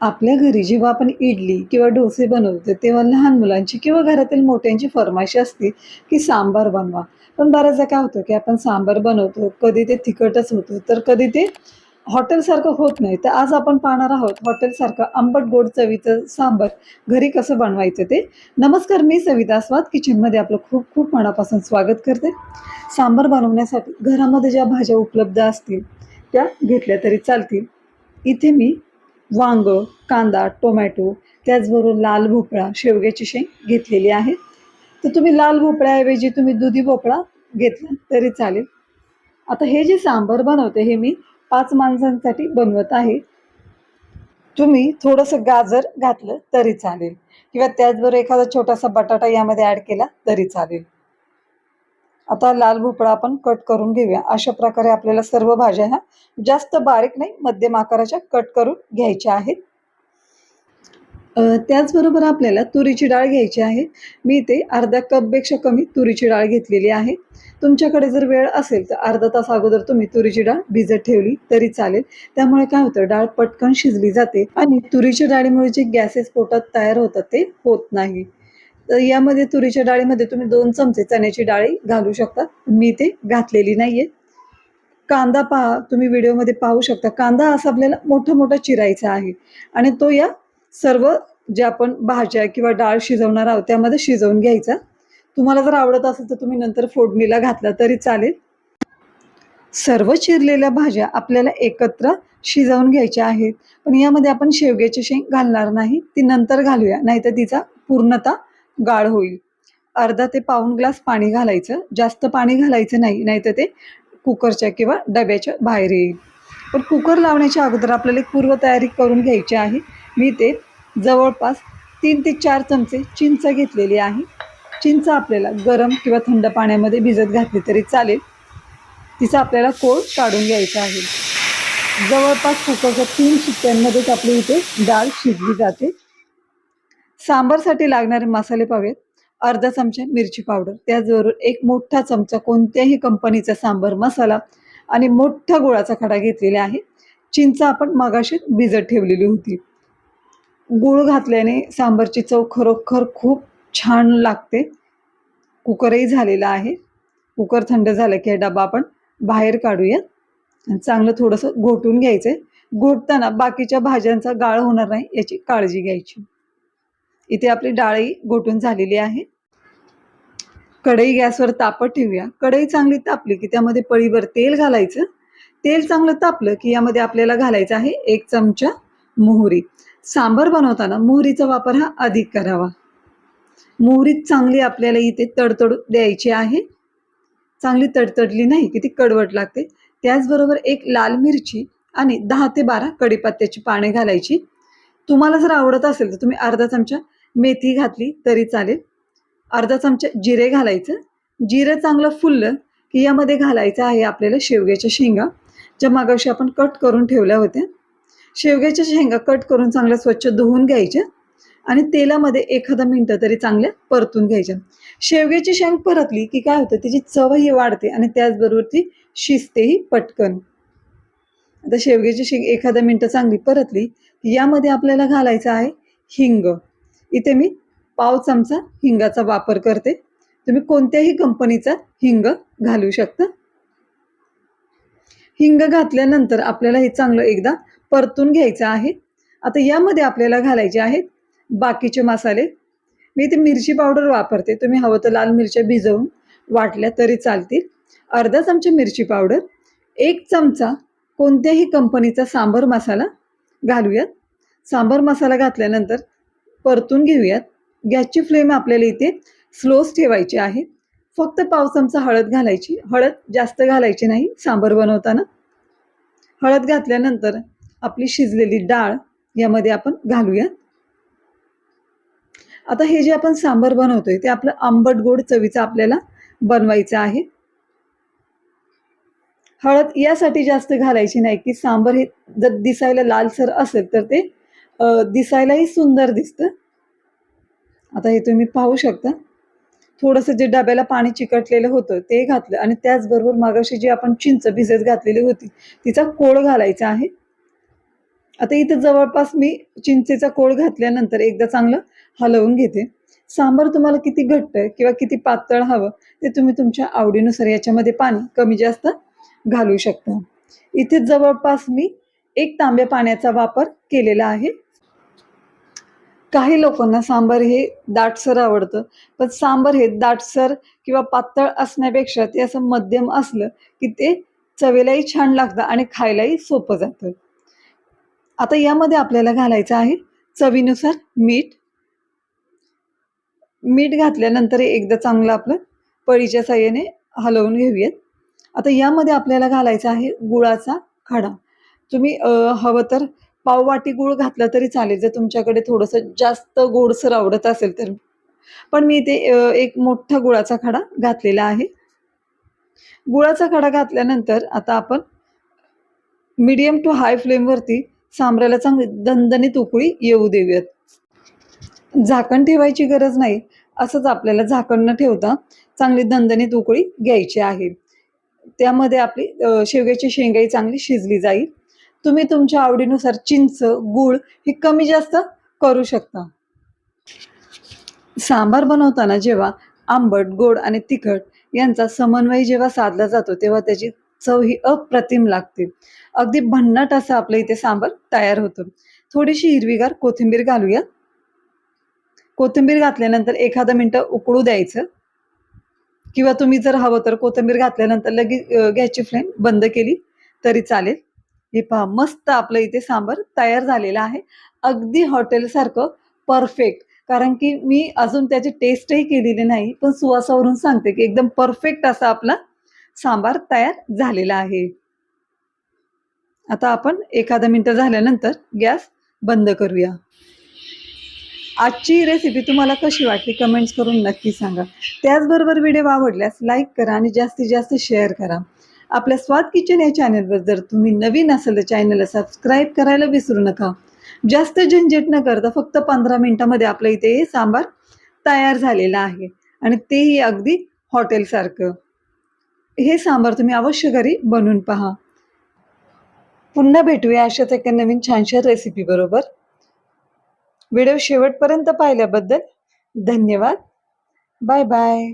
आपल्या घरी जेव्हा आपण इडली किंवा डोसे बनवतो तेव्हा लहान मुलांची किंवा घरातील मोठ्यांची फरमाईशी असते की सांबार बनवा. पण बऱ्याचदा काय होतं की आपण सांबार बनवतो कधी ते तिखटच होतं तर कधी ते हॉटेलसारखं होत नाही. तर आज आपण पाहणार आहोत हॉटेलसारखं आंबट गोड चवीचं सांबार घरी कसं बनवायचं ते. नमस्कार मी सविता स्वाद किचनमध्ये आपलं खूप खूप मनापासून स्वागत करते. सांबार बनवण्यासाठी घरामध्ये ज्या भाज्या उपलब्ध असतील त्या घेतल्या तरी चालतील. इथे मी वांग कांदा टोमॅटो त्याचबरोबर लाल भोपळा शेवग्याची शेंग घेतलेली आहे. तर तुम्ही लाल भोपळ्याऐवजी तुम्ही दुधी भोपळा घेतला तरी चालेल. आता हे जे सांबार बनवते हे मी पाच माणसांसाठी बनवत आहे. तुम्ही थोडंसं गाजर घातलं तरी चालेल. किंवा त्याचबरोबर एखादा छोटासा बटाटा यामध्ये ॲड केला तरी चालेल. आता लाल भोपळा आपण कट करून घेऊया. अशा प्रकारे आपल्याला सर्व भाज्या ह्या जास्त बारीक नाही मध्यम आकाराच्या कट करून घ्यायच्या आहेत. त्याचबरोबर आपल्याला तुरीची डाळ घ्यायची आहे. मी इथे अर्धा कपपेक्षा कमी तुरीची डाळ घेतलेली आहे. तुमच्याकडे जर वेळ असेल तर अर्धा तास अगोदर तुम्ही तुरीची डाळ भिजत ठेवली तरी चालेल. त्यामुळे काय होतं डाळ पटकन शिजली जाते आणि तुरीच्या डाळीमुळे जे गॅसेस पोटात तयार होतात ते होत नाही. तर यामध्ये तुरीच्या डाळीमध्ये तुम्ही दोन चमचे चण्याची डाळी घालू शकता. मी ते घातलेली नाहीये. कांदा पहा तुम्ही व्हिडिओमध्ये पाहू शकता. कांदा असा आपल्याला मोठा मोठा चिरायचा आहे. आणि तो या सर्व ज्या आपण भाज्या किंवा डाळ शिजवणार आहोत त्यामध्ये शिजवून घ्यायचा. तुम्हाला जर आवडत असेल तर तुम्ही नंतर फोडणीला घातला तरी चालेल. सर्व चिरलेल्या भाज्या आपल्याला एकत्र शिजवून घ्यायच्या आहेत. पण यामध्ये आपण शेवग्याची शेंग घालणार नाही. ती नंतर घालूया. नाहीतर तिचा पूर्णतः गाळ होईल. अर्धा ते पाऊण ग्लास पाणी घालायचं. जास्त पाणी घालायचं नाही नाहीतर ते कुकरच्या किंवा डब्याच्या बाहेर येईल. पण कुकर लावण्याच्या अगोदर आपल्याला एक पूर्वतयारी करून घ्यायची आहे. मी ते जवळपास तीन ते चार चमचे चिंच घेतलेली आहे. चिंच आपल्याला गरम किंवा थंड पाण्यामध्ये भिजत घातली तरी चालेल. तिचा आपल्याला कोळ काढून घ्यायचा आहे. जवळपास कुकरच्या तीन शिट्ट्यांमध्येच आपली इथे डाळ शिजली जाते. सांबारसाठी लागणारे मसाले पाहूयात अर्धा चमचा मिरची पावडर त्याचबरोबर एक मोठा चमचा कोणत्याही कंपनीचा सांबार मसाला आणि मोठा गुळाचा खडा घेतलेला आहे. चिंच आपण मगाशी भिजत ठेवलेली होती. गूळ घातल्याने सांबारची चव खरोखर खूप छान लागते. कुकरही झालेला आहे. कुकर थंड झालं की हा डबा आपण बाहेर काढूयात. आणि चांगलं थोडंसं घोटून घ्यायचं आहे घोटताना बाकीच्या भाज्यांचा गाळ होणार नाही याची काळजी घ्यायची. इथे आपली डाळही घोटून झालेली आहे. कढई गॅसवर तापत ठेवूया. कढई चांगली तापली की त्यामध्ये पळीवर तेल घालायचं. तेल चांगलं तापलं की यामध्ये आपल्याला घालायचं आहे एक चमचा मोहरी. सांबर बनवताना मोहरीचा वापर हा अधिक करावा. मोहरी चांगली आपल्याला इथे तडतड द्यायची आहे. चांगली तडतडली नाही की ती कडवट लागते. त्याचबरोबर एक लाल मिरची आणि दहा ते बारा कडीपत्त्याची पाने घालायची. तुम्हाला जर आवडत असेल तर तुम्ही अर्धा चमचा मेथी घातली तरी चालेल. अर्धा चमचा जिरे घालायचं. जिरं चांगलं फुललं की यामध्ये घालायचं आहे आपल्याला शेवग्याच्या शेंगा ज्या मागाशी आपण कट करून ठेवल्या होत्या. शेवग्याच्या शेंगा कट करून चांगल्या स्वच्छ धुवून घ्यायच्या आणि तेलामध्ये एखादा मिनटं तरी चांगल्या परतून घ्यायच्या. शेवग्याची शेंग परतली की काय होतं तिची चवही वाढते आणि त्याचबरोबर ती शिजतेही पटकन. आता शेवग्याची शेंग एखादा मिनटं चांगली परतली यामध्ये आपल्याला घालायचं आहे हिंग. इथे मी पाव चमचा हिंगाचा वापर करते. तुम्ही कोणत्याही कंपनीचा हिंग घालू शकता. हिंग घातल्यानंतर आपल्याला हे चांगलं एकदा परतून घ्यायचं आहे. आता यामध्ये आपल्याला घालायचे आहेत बाकीचे मसाले. मी इथे मिरची पावडर वापरते. तुम्ही हवं तर लाल मिरच्या भिजवून वाटल्या तरी चालतील. अर्धा चमचा मिरची पावडर एक चमचा कोणत्याही कंपनीचा सांबर मसाला घालूयात. सांबर मसाला घातल्यानंतर परतून घेऊयात. गॅसची फ्लेम आपल्याला इथे स्लोच ठेवायची आहे. फक्त पाव चमचा हळद घालायची. हळद जास्त घालायची नाही सांबर बनवताना. हळद घातल्यानंतर आपली शिजलेली डाळ यामध्ये आपण घालूयात. आता हे जे आपण सांबर बनवतोय ते आपलं आंबट गोड चवीचं आपल्याला बनवायचं आहे. हळद यासाठी जास्त घालायची नाही की सांबर हे जर दिसायला लालसर असेल तर ते दिसायलाही सुंदर दिसतं. आता हे तुम्ही पाहू शकता. थोडंसं जे डब्याला पाणी चिकटलेलं होतं ते घातलं आणि त्याचबरोबर मागाशी जी आपण चिंच भिजत घातलेली होती तिचा कोळ घालायचा आहे. आता इथं जवळपास मी चिंचेचा कोळ घातल्यानंतर एकदा चांगलं हलवून घेते. सांबार तुम्हाला किती घट्ट किंवा किती पातळ हवं ते तुम्ही तुमच्या आवडीनुसार याच्यामध्ये पाणी कमी जास्त घालू शकता. इथे जवळपास मी एक तांब्या पाण्याचा वापर केलेला आहे. काही लोकांना सांबार हे दाटसर आवडतं पण सांबार हे दाटसर किंवा पातळ असण्यापेक्षा ते असं मध्यम असलं की ते चवेलाही छान लागतं आणि खायलाही सोपं जातं. आता यामध्ये आपल्याला घालायचं आहे चवीनुसार मीठ. मीठ घातल्यानंतर एकदा चांगलं आपलं पळीच्या साह्याने हलवून घेऊयात. आता यामध्ये आपल्याला घालायचा आहे गुळाचा खडा. तुम्ही हवं तर पाववाटी गुळ घातला तरी चालेल. जर तुमच्याकडे थोडंसं जास्त गोडसर आवडत असेल तर. पण मी इथे एक मोठा गुळाचा खडा घातलेला आहे. गुळाचा खडा घातल्यानंतर आता आपण मीडियम टू हाय फ्लेमवरती सांबराला चांगली दणदणीत उकळी येऊ देऊयात. झाकण ठेवायची गरज नाही. असंच आपल्याला झाकण न ठेवता चांगली दणदणीत उकळी घ्यायची आहे. त्यामध्ये आपली शेवग्याची शेंगाई चांगली शिजली जाईल. तुम्ही तुमच्या आवडीनुसार चिंच गूळ हे कमी जास्त करू शकता. सांबार बनवताना जेव्हा आंबट गोड आणि तिखट यांचा समन्वय जेव्हा साधला जातो तेव्हा त्याची चव ही अप्रतिम लागते. अगदी भन्नाट असं आपलं इथे सांबार तयार होतं. थोडीशी हिरवीगार कोथिंबीर घालूया. कोथिंबीर घातल्यानंतर एखादं मिनटं उकळू द्यायचं. किंवा तुम्ही जर हवं तर कोथिंबीर घातल्यानंतर लगेच गॅसची फ्लेम बंद केली तरी चालेल. हे पहा मस्त आपलं इथे सांबार तयार झालेलं आहे. अगदी हॉटेलसारखं परफेक्ट. कारण की मी अजून त्याची टेस्टही केलेली नाही पण सुवासावरून सांगते की एकदम परफेक्ट असा आपला सांबार तयार झालेला आहे. आता आपण एखादा मिनटं झाल्यानंतर गॅस बंद करूया. आजची रेसिपी तुम्हाला कशी वाटली कमेंट्स करून नक्की सांगा. त्याचबरोबर व्हिडिओ आवडल्यास लाईक करा आणि जास्तीत जास्त शेअर करा. आपल्या स्वाद किचन या चॅनलवर जर तुम्ही नवीन असाल तर चॅनलला सबस्क्राईब करायला विसरू नका. जास्त झंझट न करता फक्त पंधरा मिनटामध्ये आपल्या इथे हे सांबार तयार झालेलं आहे. आणि तेही अगदी हॉटेलसारखं. हे सांबार तुम्ही अवश्य घरी बनवून पहा. पुन्हा भेटूया अशाच एका नवीन छानशा रेसिपी बरोबर. व्हिडिओ शेवटपर्यंत पाहिल्याबद्दल धन्यवाद. Bye bye.